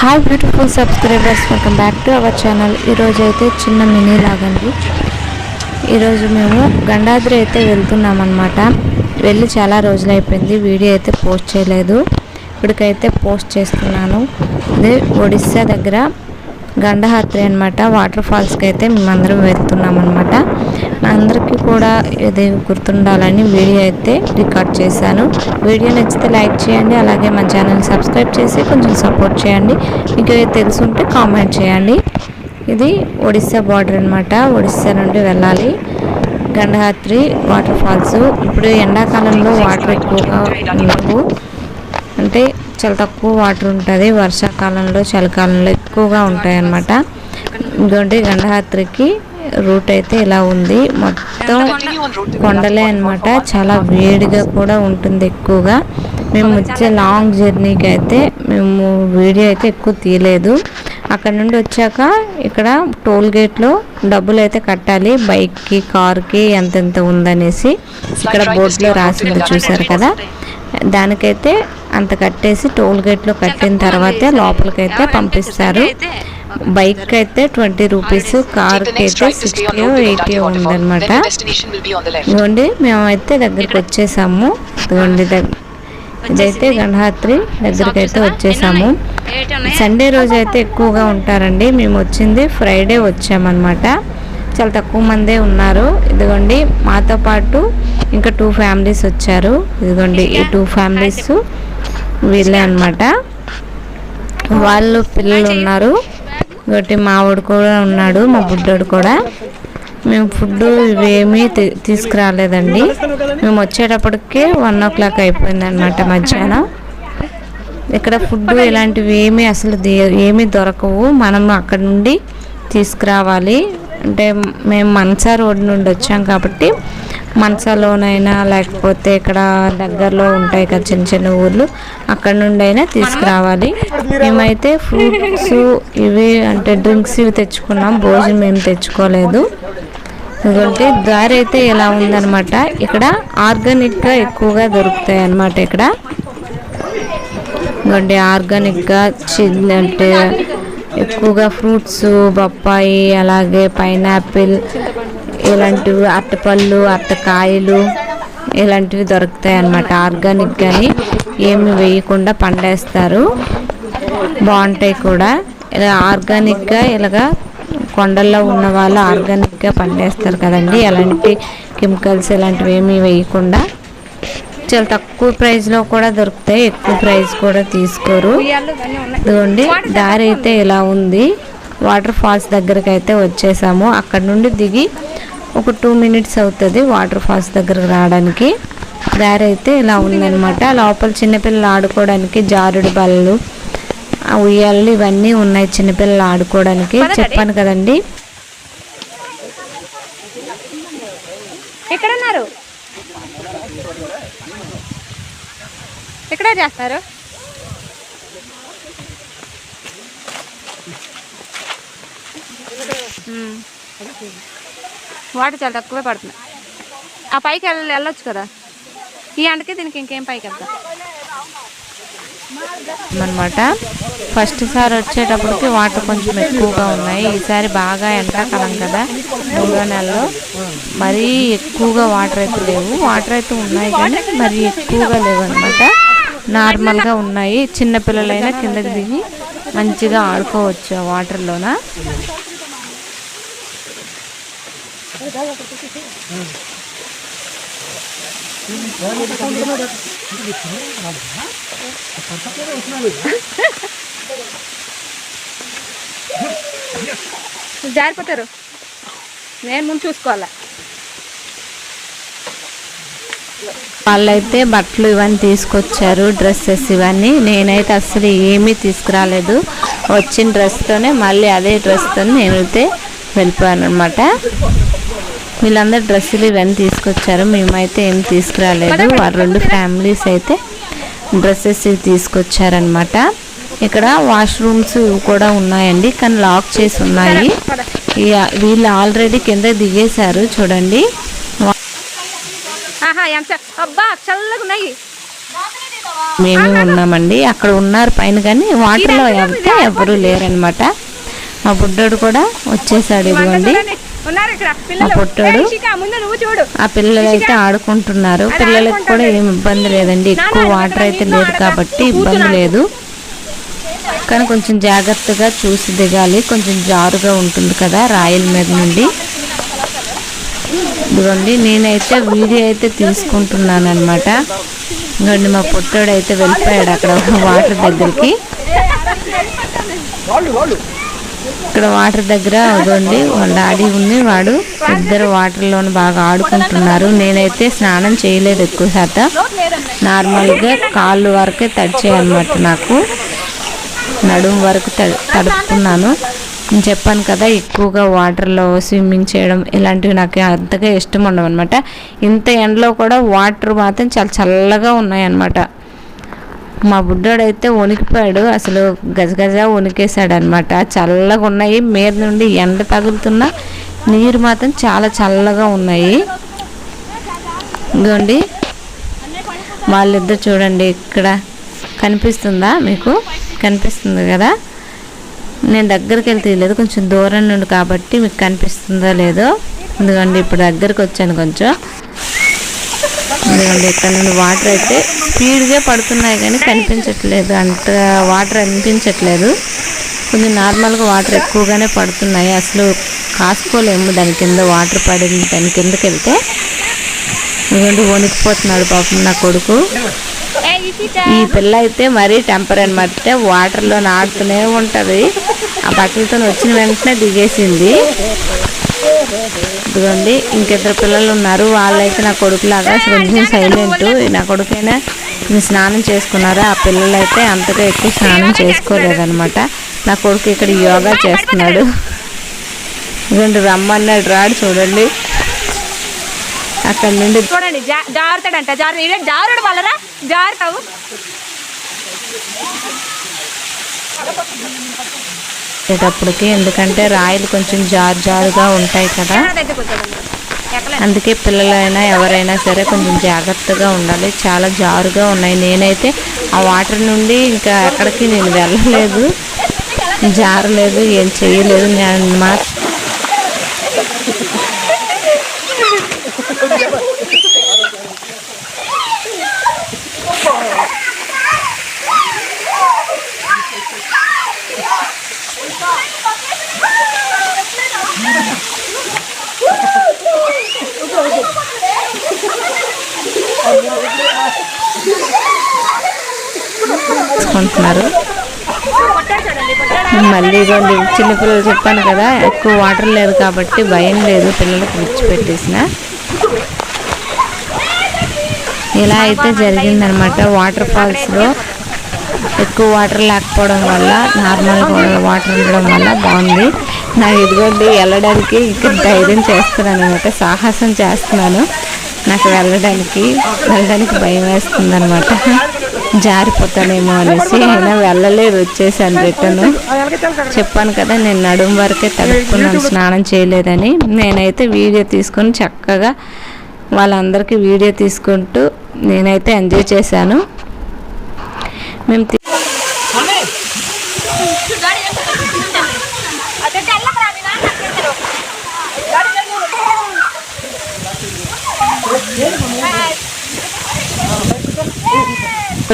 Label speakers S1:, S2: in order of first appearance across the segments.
S1: Hi beautiful subscribers welcome back to our channel ఈరోజు అయితే చిన్న మినీ లాగండి. ఈరోజు మేము గండాద్రి అయితే వెళ్తున్నాం అనమాట వెళ్ళి చాలా రోజులు అయిపోయింది వీడియో అయితే పోస్ట్ చేయలేదు. ఇప్పటికైతే పోస్ట్ చేస్తున్నాను. అదే ఒడిస్సా దగ్గర గండహాత్రి అనమాట వాటర్ ఫాల్స్కి అయితే మేమందరం వెళ్తున్నాం అనమాట అందరికీ కూడా ఇది గుర్తుండాలని వీడియో అయితే రికార్డ్ చేశాను. వీడియో నచ్చితే లైక్ చేయండి అలాగే మా ఛానల్ సబ్స్క్రైబ్ చేసి కొంచెం సపోర్ట్ చేయండి. మీకు ఏది తెలుసుంటే కామెంట్ చేయండి. ఇది ఒడిస్సా బార్డర్ అనమాట ఒడిస్సా నుండి వెళ్ళాలి. Gandahati waterfalls. ఇప్పుడు ఎండాకాలంలో వాటర్ ఎక్కువగా ఉండవు. అంటే చాలా తక్కువ వాటర్ ఉంటుంది. వర్షాకాలంలో చలికాలంలో ఎక్కువగా ఉంటాయి అన్నమాట ఇంకోటి గండహాత్రికి రూట్ అయితే ఇలా ఉంది. మొత్తం కొండలే అన్నమాట. చాలా వేడిగా కూడా ఉంటుంది ఎక్కువగా. మేము వచ్చే లాంగ్ జర్నీకి అయితే మేము వీడియో అయితే ఎక్కువ తీయలేదు. అక్కడ నుండి వచ్చాక ఇక్కడ టోల్ గేట్లో డబ్బులు అయితే కట్టాలి. బైక్కి కార్కి ఎంతెంత ఉందనేసి ఇక్కడ బోర్డులో రాసింది చూసారు కదా. దానికైతే అంత కట్టేసి టోల్ గేట్లో కట్టిన తర్వాతే లోపలికైతే పంపిస్తారు. బైక్ అయితే ట్వంటీ రూపీస్ కార్కి అయితే సిక్స్టీ ఎయిటీ ఉందన్నమాట. ఇదిగోండి మేమైతే దగ్గరికి వచ్చేసాము. ఇదిగోండి ఇదైతే గణహాత్రి దగ్గరికి అయితే వచ్చేసాము. సండే రోజు అయితే ఎక్కువగా ఉంటారండి. మేము వచ్చింది ఫ్రైడే వచ్చామన్నమాట. చాలా తక్కువ మందే ఉన్నారు. ఇదిగోండి మాతో పాటు ఇంకా టూ ఫ్యామిలీస్ వచ్చారు. ఇదిగోండి ఈ టూ ఫ్యామిలీస్ వీళ్ళే అనమాట వాళ్ళు పిల్లలు ఉన్నారు. ఒకటి మావాడు కూడా ఉన్నాడు మా బుడ్డోడు కూడా. మేము ఫుడ్ ఇవేమీ తీ- తీసుకురాలేదండి. మేము వచ్చేటప్పటికే వన్ ఓ క్లాక్ అయిపోయిందనమాట మధ్యాహ్నం. ఇక్కడ ఫుడ్ ఇలాంటివి ఏమీ అసలు ఏమీ దొరకవు. మనం అక్కడ నుండి తీసుకురావాలి. అంటే మేము మన్సా రోడ్ నుండి వచ్చాం కాబట్టి మనసాలోనైనా లేకపోతే ఇక్కడ దగ్గరలో ఉంటాయి కదా చిన్న చిన్న ఊర్లు అక్కడ నుండి అయినా తీసుకురావాలి. మేమైతే ఫ్రూట్స్ ఇవి అంటే డ్రింక్స్ ఇవి తెచ్చుకున్నాం భోజనం ఏం తెచ్చుకోలేదు. ఎందుకంటే దారి అయితే ఎలా ఉందన్నమాట. ఇక్కడ ఆర్గానిక్గా ఎక్కువగా దొరుకుతాయి అన్నమాట ఇక్కడ. ఎందుకంటే ఆర్గానిక్గా చిల్ అంటే ఎక్కువగా ఫ్రూట్స్ బొప్పాయి అలాగే పైనాపిల్ ఇలాంటివి అట్టపళ్ళు అట్టకాయలు ఇలాంటివి దొరుకుతాయి అన్నమాట. ఆర్గానిక్ కానీ ఏమి వేయకుండా పండేస్తారు. బాగుంటాయి కూడా. ఇలా ఆర్గానిక్గా ఇలాగా కొండల్లో ఉన్న వాళ్ళు ఆర్గానిక్గా పండేస్తారు కదండి. ఎలాంటి కెమికల్స్ ఇలాంటివి ఏమీ వేయకుండా. చాలా తక్కువ ప్రైస్లో కూడా దొరుకుతాయి. ఎక్కువ ప్రైస్ కూడా తీసుకోరు. ఇదిగోండి దారి అయితే ఇలా ఉంది. వాటర్ ఫాల్స్ దగ్గరికి అయితే వచ్చేసాము. అక్కడ నుండి దిగి ఒక టూ మినిట్స్ అవుతుంది వాటర్ ఫాల్స్ దగ్గరకు రావడానికి. దారి అయితే ఇలా ఉందన్నమాట. లోపల చిన్నపిల్లలు ఆడుకోవడానికి జారుడు బల్లలు ఆ ఉయ్యాలలు ఇవన్నీ ఉన్నాయి చిన్నపిల్లలు ఆడుకోవడానికి. చెప్పాను కదండి.
S2: ఎక్కడున్నారు? ఎక్కడ చేస్తారు? మ్మ్. వాటర్ చాలా తక్కువే పడుతుంది. ఆ పైకి వెళ్ళ వెళ్ళొచ్చు కదా. ఈ ఎండకి దీనికి ఇంకేం పైకి వెళ్తా.
S1: అనమాట ఫస్ట్ సారి వచ్చేటప్పటికి వాటర్ కొంచెం ఎక్కువగా ఉన్నాయి. ఈసారి బాగా ఎండాకాలం కదా. మూడో నెలలో మరీ ఎక్కువగా వాటర్ అయితే లేవు. వాటర్ అయితే ఉన్నాయి కానీ మరీ ఎక్కువగా లేవు అనమాట నార్మల్గా ఉన్నాయి. చిన్నపిల్లలైనా కిందకి దిగి మంచిగా ఆడుకోవచ్చు ఆ వాటర్లోన.
S2: జారిపోతారు. నేను ముందు చూసుకోవాలా?
S1: వాళ్ళైతే బట్టలు ఇవన్నీ తీసుకొచ్చారు డ్రెస్సెస్ ఇవన్నీ. నేనైతే అసలు ఏమీ తీసుకురాలేదు. వచ్చిన డ్రెస్తోనే మళ్ళీ అదే డ్రెస్తో నేనైతే వెళ్ళిపోయాను అనమాట వీళ్ళందరూ డ్రెస్సులు ఇవన్నీ తీసుకొచ్చారు. మేమైతే ఏం తీసుకురాలేదు. ఆ రెండు ఫ్యామిలీస్ అయితే డ్రెస్సెస్ తీసుకొచ్చారనమాట ఇక్కడ వాష్రూమ్స్ కూడా ఉన్నాయండి. కానీ లాక్ చేసి ఉన్నాయి. వీళ్ళు ఆల్రెడీ కింద దిగేశారు. చూడండి. మేము ఉన్నామండి. అక్కడ ఉన్నారు పైన కానీ వాటర్లో వెళ్తే ఎవరు లేరనమాట మా బుడ్డోడు కూడా వచ్చేసాడు ఇదిగోండి.
S2: ఉన్నారు ఇక్కడ. పిల్లలు.
S1: ఆ పిల్లలు అయితే ఆడుకుంటున్నారు. పిల్లలకి కూడా ఏం ఇబ్బంది లేదండి. ఎక్కువ వాటర్ అయితే లేదు కాబట్టి ఇబ్బంది లేదు. కానీ కొంచెం జాగ్రత్తగా చూసి దిగాలి. కొంచెం జారుగా ఉంటుంది కదా రాయల మీద నుండి. ఇదిగోండి నేనైతే వీడియో అయితే తీసుకుంటున్నాను అనమాట ఇదిగోండి మా పుట్టాడు అయితే వెళ్ళిపోయాడు అక్కడ వాటర్ దగ్గరికి. ఇక్కడ వాటర్ దగ్గర అదండి వాళ్ళ డాడీ ఉంది వాడు ఇద్దరు వాటర్లోని బాగా ఆడుకుంటున్నారు. నేనైతే స్నానం చేయలేదు ఎక్కువ శాతం. నార్మల్గా కాళ్ళు వరకే తడిచేయనమాట నాకు. నడుము వరకు తడి తడుపుకున్నాను నేను చెప్పాను కదా ఎక్కువగా వాటర్లో స్విమ్మింగ్ చేయడం ఇలాంటివి నాకు అంతగా ఇష్టం ఉండవు అనమాట ఇంత ఎండలో కూడా వాటర్ మాత్రం చాలా చల్లగా ఉన్నాయన్నమాట. మా బుడ్డోడైతే వణికిపోయాడు. అసలు గజగజ వణికేశాడు అనమాట చల్లగా ఉన్నాయి మీద నుండి ఎండ తగులుతున్న నీరు మాత్రం చాలా చల్లగా ఉన్నాయి. ఇదిగోండి. వాళ్ళిద్దరు చూడండి ఇక్కడ కనిపిస్తుందా మీకు? కనిపిస్తుంది కదా? నేను దగ్గరికి వెళ్తే తీయలేదు. కొంచెం దూరం నుండి కాబట్టి మీకు కనిపిస్తుందో లేదో. ఎందుకండి ఇప్పుడు దగ్గరికి వచ్చాను కొంచెం. ఎందుకంటే ఇక్కడ నుండి వాటర్ అయితే స్పీడ్గా పడుతున్నాయి కానీ కనిపించట్లేదు. అంత వాటర్ అనిపించట్లేదు. కొంచెం నార్మల్గా వాటర్ ఎక్కువగానే పడుతున్నాయి. అసలు కాసుకోలేము. దాని కింద వాటర్ పడింది. దాని కిందకి వెళ్తే ఎందుకంటే వణికిపోతున్నాడు పాపం నా కొడుకు. ఈ పిల్ల అయితే మరీ టెంపర్ అనమాట వాటర్లో ఆడుతూనే ఉంటుంది. ఆ బట్టలతో వచ్చిన వెంటనే దిగేసింది. ఇదిగోండి ఇంకిద్దరు పిల్లలు ఉన్నారు. వాళ్ళైతే నా కొడుకులాగా కొంచెం సైలెంట్ నా కొడుకైనా స్నానం చేసుకున్నారు? ఆ పిల్లలు అయితే అంతగా ఎక్కువ స్నానం చేసుకోలేదన్నమాట. నా కొడుకు ఇక్కడ యోగా చేస్తున్నాడు. ఇదిగోండి రమ్మన్నాడు రాడు చూడండి. అక్కడ నుండి
S2: చూడండి జారుతాడంట. జారు జారుడు వల్లరా జారుతావు.
S1: వచ్చేటప్పటికి ఎందుకంటే రాయిలు కొంచెం జారు జారుగా ఉంటాయి కదా. అందుకే పిల్లలైనా ఎవరైనా సరే కొంచెం జాగ్రత్తగా ఉండాలి. చాలా జారుగా ఉన్నాయి. నేనైతే ఆ వాటర్ నుండి ఇంకా ఎక్కడికి నేను వెళ్ళలేదు. జారలేదు ఏం చేయలేదు. నేను మా తీసుకుంటున్నారు
S2: పొట్టాడు చూడండి పొట్టాడు
S1: మళ్ళీ ఇదిగోండి చిన్నపిల్లలు చెప్పాను కదా ఎక్కువ వాటర్ లేదు కాబట్టి భయం లేదు పిల్లలకు విడిచిపెట్టేసిన ఇలా అయితే జరిగిందనమాట వాటర్ ఫాల్స్లో. ఎక్కువ వాటర్ లేకపోవడం వల్ల నార్మల్గా వాటర్ ఉండడం వల్ల బాగుంది. నాకు ఇదిగోండి వెళ్ళడానికి ఇక్కడ ధైర్యం చేస్తున్నాను అనమాట సాహసం చేస్తున్నాను. నాకు వెళ్ళడానికి వెళ్ళడానికి భయం వేస్తుంది అనమాట జారిపోతానేమో అనేసి అయినా వెళ్ళలేదు వచ్చేసాను రిటర్న్. చెప్పాను కదా నేను నడుము వరకే తడుపుకున్నాను స్నానం చేయలేదని. నేనైతే వీడియో తీసుకొని చక్కగా వాళ్ళందరికీ వీడియో తీసుకుంటూ నేనైతే ఎంజాయ్ చేశాను. మేము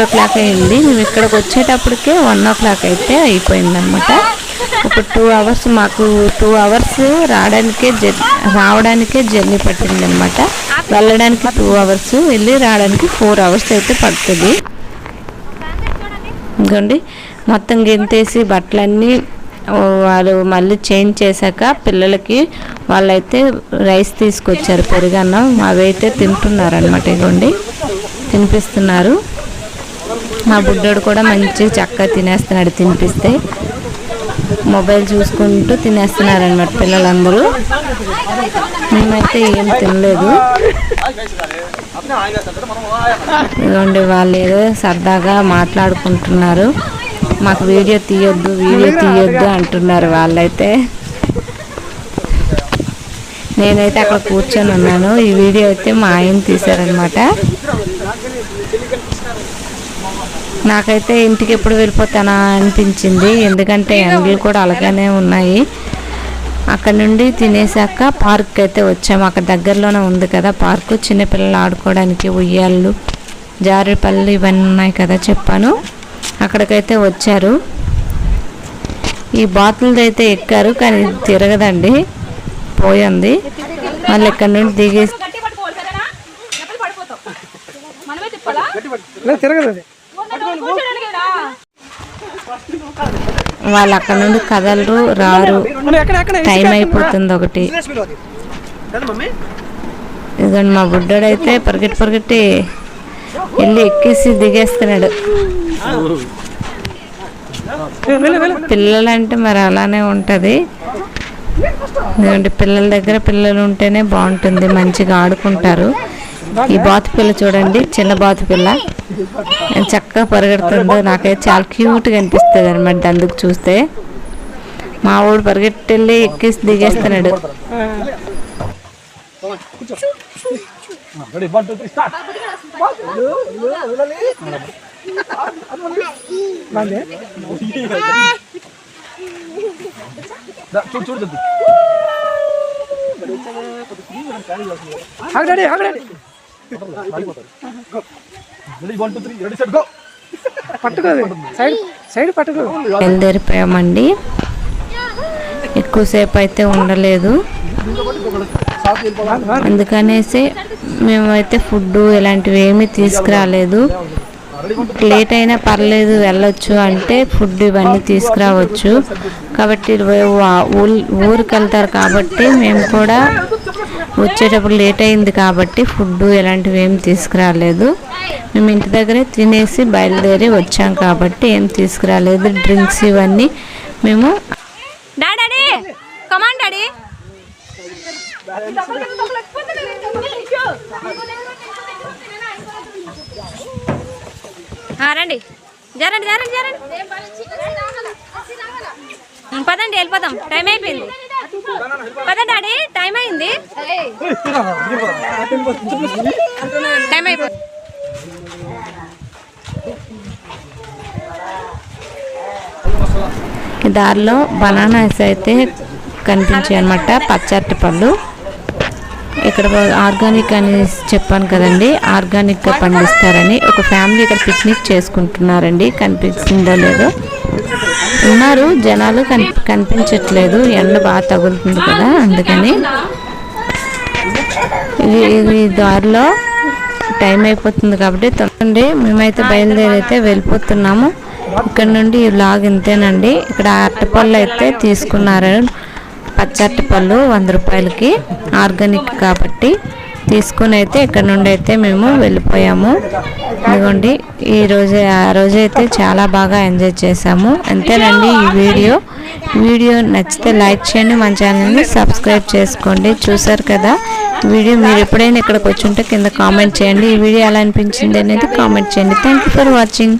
S1: ఫోర్ ఓ క్లాక్ అయింది. మేము ఇక్కడికి వచ్చేటప్పటికే వన్ ఓ క్లాక్ అయితే అయిపోయిందనమాట ఒక టూ అవర్స్ మాకు టూ అవర్స్ రావడానికే జర్ రావడానికే జర్నీ పట్టింది అనమాట వెళ్ళడానికి టూ అవర్స్ వెళ్ళి రావడానికి ఫోర్ అవర్స్ అయితే పడుతుంది. ఇంకోండి మొత్తం గెంతేసి బట్టలన్నీ వాళ్ళు మళ్ళీ చేంజ్ చేశాక పిల్లలకి వాళ్ళైతే రైస్ తీసుకొచ్చారు. పెరుగన్నం అవైతే తింటున్నారు అనమాట ఇగోండి తినిపిస్తున్నారు. మా బుడ్డోడు కూడా మంచి చక్కగా తినేస్తున్నాడు. తినిపిస్తే మొబైల్ చూసుకుంటూ తినేస్తున్నారు అనమాట పిల్లలందరూ. మేమైతే ఏం తినలేదు. ఇదిగోండి వాళ్ళు ఏదో సరదాగా మాట్లాడుకుంటున్నారు. మాకు వీడియో తీయొద్దు వీడియో తీయొద్దు అంటున్నారు వాళ్ళైతే. నేనైతే అక్కడ కూర్చొని ఉన్నాను. ఈ వీడియో అయితే మా ఆయన తీశారనమాట నాకైతే ఇంటికి ఎప్పుడు వెళ్ళిపోతానా అనిపించింది. ఎందుకంటే ఎండలు కూడా అలాగనే ఉన్నాయి. అక్కడ నుండి తినేసాక పార్క్ అయితే వచ్చాము. అక్కడ దగ్గరలోనే ఉంది కదా పార్కు. చిన్నపిల్లలు ఆడుకోవడానికి ఉయ్యాళ్ళు జారుపల్లి ఇవన్నీ ఉన్నాయి కదా చెప్పాను. అక్కడికైతే వచ్చారు. ఈ బాతులది అయితే ఎక్కారు కానీ తిరగదండి. పోయింది. మళ్ళీ ఇక్కడ నుండి దిగేసి
S3: తిరగదు
S1: వాళ్ళు అక్కడ నుండి కదలరు రారు. టైం అయిపోతుంది ఒకటి. ఇదిగోండి మా బుడ్డోడైతే పరిగెట్టి పరిగెట్టి వెళ్ళి ఎక్కేసి దిగేస్తున్నాడు. పిల్లలంటే మరి అలానే ఉంటుంది. ఎందుకంటే పిల్లల దగ్గర పిల్లలు ఉంటేనే బాగుంటుంది మంచిగా ఆడుకుంటారు. ఈ బాతు పిల్ల చూడండి చిన్న బాతు పిల్ల. చక్కగా పరిగెడుతుందో నాకైతే చాలా క్యూట్గా అనిపిస్తుంది అనమాట అందుకు చూస్తే. మా ఊడు పరిగెట్టెళ్ళి ఎక్కేసి దిగేస్తున్నాడు.
S3: బాగుంది ఆగడాడి ఆగడాడి పట్టుకోదు సైడ్ సైడ్
S1: బయలుదేరిపోయామండి ఎక్కువసేపు అయితే ఉండలేదు. అందుకనేసి మేమైతే ఫుడ్ ఇలాంటివి ఏమీ తీసుకురాలేదు. లేట్ అయినా పర్లేదు వెళ్ళొచ్చు అంటే ఫుడ్ ఇవన్నీ తీసుకురావచ్చు. కాబట్టి ఊరికి వెళ్తారు కాబట్టి మేము కూడా వచ్చేటప్పుడు లేట్ అయింది కాబట్టి ఫుడ్ ఎలాంటివి ఏం తీసుకురాలేదు. మేము ఇంటి దగ్గరే తినేసి బయలుదేరి వచ్చాం కాబట్టి ఏం తీసుకురాలేదు. డ్రింక్స్ ఇవన్నీ మేము
S2: డాడీ కమాన్ డాడీ! రండి. జరండి జరండి జరండి. పదండి వెళ్ళిపోదాం టైం అయిపోయింది. పద డాడీ టైం అయింది. టైం అయిపోయింది
S1: దారిలో బనానాస్ అయితే కనిపించాయి అనమాట పచ్చటి పళ్ళు. ఇక్కడ ఆర్గానిక్ అని చెప్పాను కదండి. ఆర్గానిక్గా పండిస్తారని ఒక ఫ్యామిలీ ఇక్కడ పిక్నిక్ చేసుకుంటున్నారండి. కనిపిస్తుందో లేదో. ఉన్నారు జనాలు కనిపి కనిపించట్లేదు. ఎండ బాగా తగులుతుంది కదా అందుకని. ఇది ఇది ఈ దారిలో టైం అయిపోతుంది కాబట్టి తొందరండి మేమైతే బయలుదేరి అయితే వెళ్ళిపోతున్నాము. ఇక్కడ నుండి ఈ వ్లాగ్ ఇంతేనండి. ఇక్కడ అరటిపళ్ళు అయితే తీసుకున్నారు. పచ్చటి పళ్ళు వంద రూపాయలకి ఆర్గానిక్ కాబట్టి తీసుకుని అయితే ఇక్కడ నుండి అయితే మేము వెళ్ళిపోయాము. ఇదిగోండి ఈ రోజు ఆ రోజు అయితే చాలా బాగా ఎంజాయ్ చేసాము అంతేనండి ఈ వీడియో. వీడియో నచ్చితే లైక్ చేయండి మన ఛానల్ని సబ్స్క్రైబ్ చేసుకోండి. చూసారు కదా వీడియో మీరు ఎప్పుడైనా ఇక్కడికి వచ్చి ఉంటే కింద కామెంట్ చేయండి. ఈ వీడియో ఎలా అనిపించింది అనేది కామెంట్ చేయండి. Thank you for watching